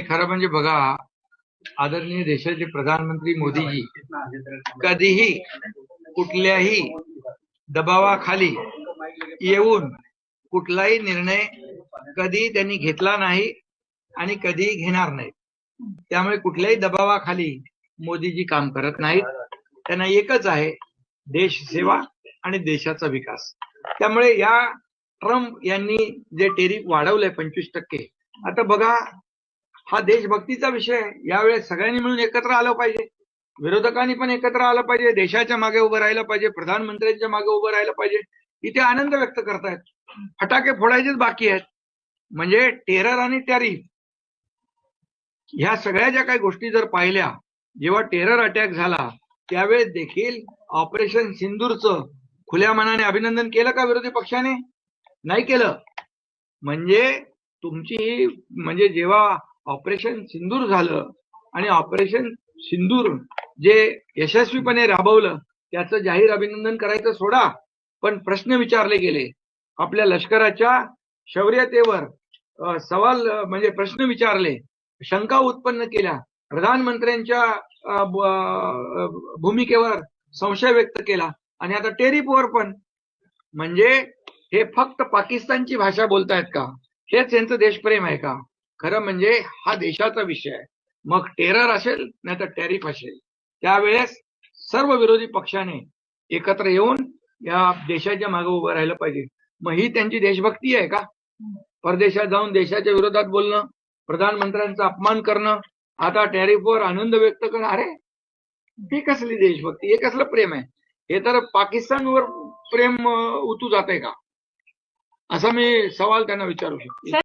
खरं म्हणजे बघा आदरणीय देशाचे प्रधानमंत्री मोदीजी कधीही कुठल्याही दबावाखाली येऊन कुठलाही निर्णय कधी त्यांनी घेतला नाही आणि कधीही घेणार नाही. त्यामुळे कुठल्याही दबावाखाली मोदीजी काम करत नाहीत. त्यांना एकच आहे देश सेवा आणि देशाचा विकास. त्यामुळे या ट्रम्प यांनी जे टेरिफ वाढवलंय पंचवीस टक्के आता बघा हा देशभक्तीचा विषय आहे. यावेळेस सगळ्यांनी मिळून एकत्र आलं पाहिजे. विरोधकांनी पण एकत्र आलं पाहिजे. देशाच्या मागे उभं राहिलं पाहिजे. प्रधानमंत्र्यांच्या मागे उभं राहिलं पाहिजे. इथे आनंद व्यक्त करतायत. फटाके फोडायचेच बाकी आहेत. म्हणजे टेरर आणि टॅरिफ ह्या सगळ्या ज्या काही गोष्टी जर पाहिल्या जेव्हा टेरर अटॅक झाला त्यावेळेस देखील ऑपरेशन सिंदूरचं खुल्या मनाने अभिनंदन केलं का विरोधी पक्षाने? नाही केलं. म्हणजे तुमची म्हणजे जेव्हा ऑपरेशन सिंदूर झालं आणि ऑपरेशन सिंदूर जे यशस्वीपणे राबवलं त्याचं जाहीर अभिनंदन करायचं सोडा. पण प्रश्न विचारले गेले. आपल्या लष्कराच्या शौर्यतेवर सवाल म्हणजे प्रश्न विचारले. शंका उत्पन्न केल्या. प्रधानमंत्र्यांच्या भूमिकेवर संशय व्यक्त केला. आणि आता टेरिपवर पण. म्हणजे हे फक्त पाकिस्तानची भाषा बोलतायत का? हेच यांचं देशप्रेम आहे का? खरं म्हणजे हा देशाचा विषय आहे. मग टेरर असेल नाही तर टॅरिफ असेल. त्यावेळेस सर्व विरोधी पक्षाने एकत्र येऊन या देशाच्या मागे उभं राहिलं पाहिजे. मग ही त्यांची देशभक्ती आहे का? परदेशात जाऊन देशाच्या विरोधात बोलणं प्रधानमंत्र्यांचा अपमान करणं आता टॅरिफवर आनंद व्यक्त करणं अरे ही कसली देशभक्ती? हे कसलं प्रेम आहे? हे तर पाकिस्तानवर प्रेम उतू जाते का? असा मी सवाल त्यांना विचारू शकतो.